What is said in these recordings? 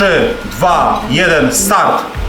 3, 2, 1, start!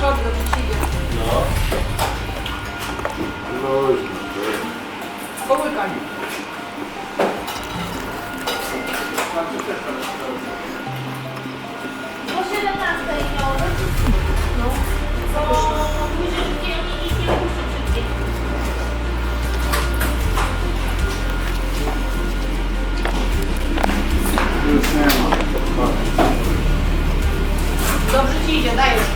Dasz odwrót, idzie. Połykaj. Po 17 miało być. No. Bo mówisz, że nie, nie, nie muszę szybciej. Dobrze ci idzie, dajesz.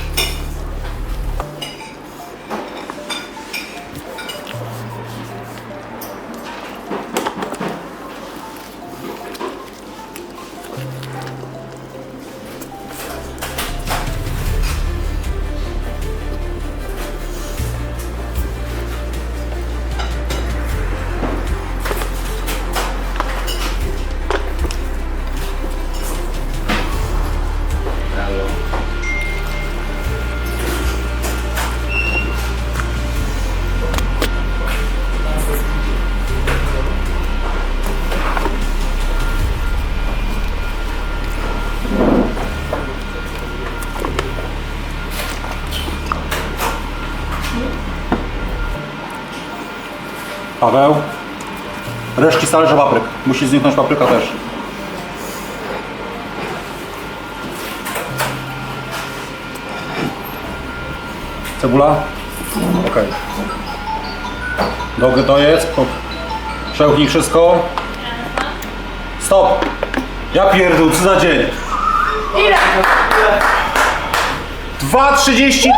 Paweł. Reszki z talerza papryk. Musi zniknąć papryka też. Cebula? Okej. Dobry to jest. Przełknij wszystko. Stop! Ja pierdół, co za dzień? Ile? 2,32!